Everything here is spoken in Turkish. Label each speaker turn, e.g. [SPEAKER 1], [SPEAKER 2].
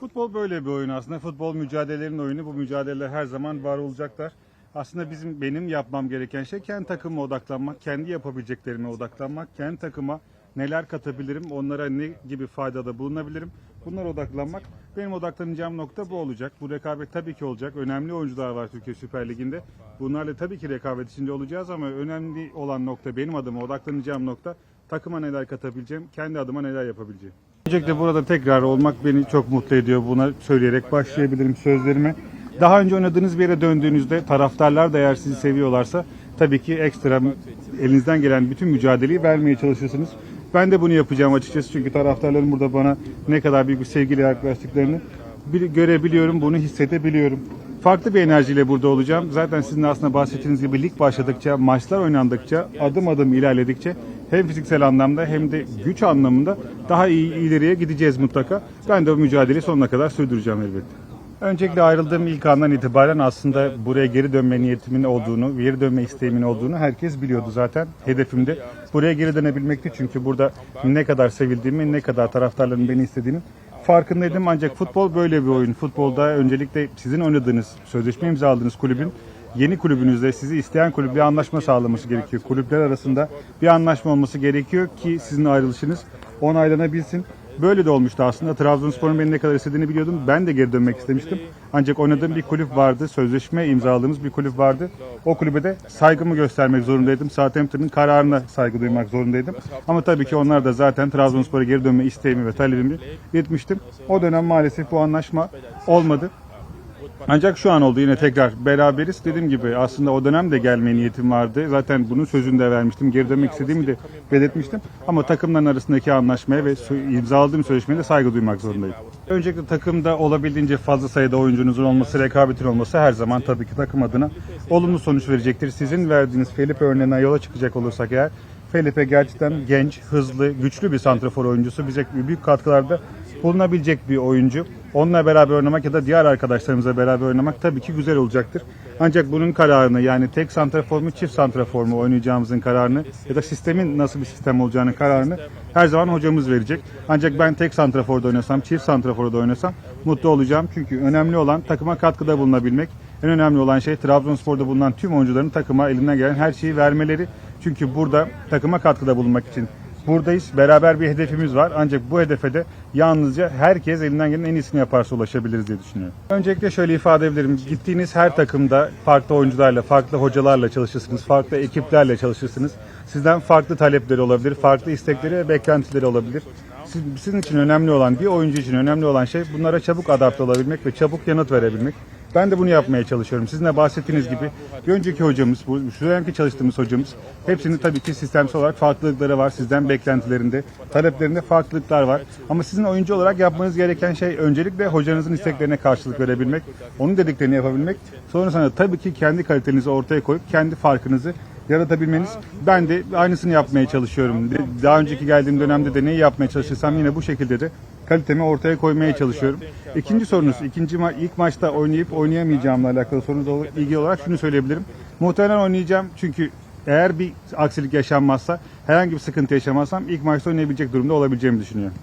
[SPEAKER 1] Futbol böyle bir oyun aslında. Futbol mücadelelerin oyunu. Bu mücadeleler her zaman var olacaklar. Aslında bizim benim yapmam gereken şey kendi takıma odaklanmak, kendi yapabileceklerime odaklanmak, kendi takıma neler katabilirim, onlara ne gibi faydada bulunabilirim. Bunlara odaklanmak. Benim odaklanacağım nokta bu olacak. Bu rekabet tabii ki olacak. Önemli oyuncular var Türkiye Süper Ligi'nde. Bunlarla tabii ki rekabet içinde olacağız ama önemli olan nokta benim adıma odaklanacağım nokta takıma neler katabileceğim, kendi adıma neler yapabileceğim. Öncelikle burada tekrar olmak beni çok mutlu ediyor. Buna söyleyerek başlayabilirim sözlerime. Daha önce oynadığınız bir yere döndüğünüzde taraftarlar da eğer sizi seviyorlarsa tabii ki ekstra elinizden gelen bütün mücadeleyi vermeye çalışırsınız. Ben de bunu yapacağım açıkçası çünkü taraftarların burada bana ne kadar büyük bir sevgiyle yaklaştıklarını görebiliyorum, bunu hissedebiliyorum. Farklı bir enerjiyle burada olacağım. Zaten sizin aslında bahsettiğiniz gibi lig başladıkça, maçlar oynandıkça, adım adım ilerledikçe hem fiziksel anlamda hem de güç anlamında daha iyi ileriye gideceğiz mutlaka. Ben de bu mücadeleyi sonuna kadar sürdüreceğim elbette. Öncelikle ayrıldığım ilk andan itibaren aslında buraya geri dönme niyetimin olduğunu, geri dönme isteğimin olduğunu herkes biliyordu zaten. Hedefimde buraya geri dönebilmekti çünkü burada ne kadar sevildiğimi, ne kadar taraftarların beni istediğini farkındaydım. Ancak futbol böyle bir oyun. Futbolda öncelikle sizin oynadığınız, sözleşme imzaladığınız kulübün yeni kulübünüzde sizi isteyen kulüp bir anlaşma sağlaması gerekiyor. Kulüpler arasında bir anlaşma olması gerekiyor ki sizin ayrılışınız onaylanabilsin. Böyle de olmuştu aslında. Trabzonspor'un beni ne kadar istediğini biliyordum. Ben de geri dönmek istemiştim. Ancak oynadığım bir kulüp vardı. Sözleşme imzaladığımız bir kulüp vardı. O kulübe de saygımı göstermek zorundaydım. Southampton'ın kararına saygı duymak zorundaydım. Ama tabii ki onlar da zaten Trabzonspor'a geri dönme isteğimi ve talebimi iletmiştim. O dönem maalesef bu anlaşma olmadı. Ancak şu an oldu yine tekrar beraberiz. Dediğim gibi aslında o dönem de gelme niyetim vardı. Zaten bunun sözünü de vermiştim. Geri dönmek istediğimi de belirtmiştim. Ama takımların arasındaki anlaşmaya ve imzaladığım sözleşmeye de saygı duymak zorundayım. Öncelikle takımda olabildiğince fazla sayıda oyuncunuzun olması, rekabetin olması her zaman tabii ki takım adına olumlu sonuç verecektir. Sizin verdiğiniz Felipe örneğine yola çıkacak olursak eğer Felipe gerçekten genç, hızlı, güçlü bir santrafor oyuncusu. Bize büyük katkılarda bulunabilecek bir oyuncu. Onunla beraber oynamak ya da diğer arkadaşlarımızla beraber oynamak tabii ki güzel olacaktır. Ancak bunun kararını yani tek santrafor mu çift santrafor mu oynayacağımızın kararını ya da sistemin nasıl bir sistem olacağının kararını her zaman hocamız verecek. Ancak ben tek santraforda oynasam, çift santraforda oynasam mutlu olacağım. Çünkü önemli olan takıma katkıda bulunabilmek. En önemli olan şey Trabzonspor'da bulunan tüm oyuncuların takıma elinden gelen her şeyi vermeleri. Çünkü burada takıma katkıda bulunmak için buradayız. Beraber bir hedefimiz var. Ancak bu hedefe de yalnızca herkes elinden gelen en iyisini yaparsa ulaşabiliriz diye düşünüyorum. Öncelikle şöyle ifade edebilirim. Gittiğiniz her takımda farklı oyuncularla, farklı hocalarla çalışırsınız, farklı ekiplerle çalışırsınız. Sizden farklı talepleri olabilir, farklı istekleri ve beklentileri olabilir. Siz- Sizin için önemli olan, bir oyuncu için önemli olan şey bunlara çabuk adapte olabilmek ve çabuk yanıt verebilmek. Ben de bunu yapmaya çalışıyorum. Sizin de bahsettiğiniz gibi bir önceki hocamız, bu şu çalıştığımız hocamız hepsinin tabii ki sistemsel olarak farklılıkları var. Sizden beklentilerinde, taleplerinde farklılıklar var. Ama sizin oyuncu olarak yapmanız gereken şey öncelikle hocanızın isteklerine karşılık verebilmek, onun dediklerini yapabilmek. Sonrasında tabii ki kendi kalitenizi ortaya koyup kendi farkınızı yaratabilmeniz. Ben de aynısını yapmaya çalışıyorum. Daha önceki geldiğim dönemde de neyi yapmaya çalışırsam yine bu şekilde de kalitemi ortaya koymaya çalışıyorum. İkinci sorunuz, ikinci ma- ilk maçta oynayıp oynayamayacağımla alakalı sorunuz ilgili olarak şunu söyleyebilirim. Muhtemelen oynayacağım çünkü eğer bir aksilik yaşanmazsa, herhangi bir sıkıntı yaşamazsam ilk maçta oynayabilecek durumda olabileceğimi düşünüyorum.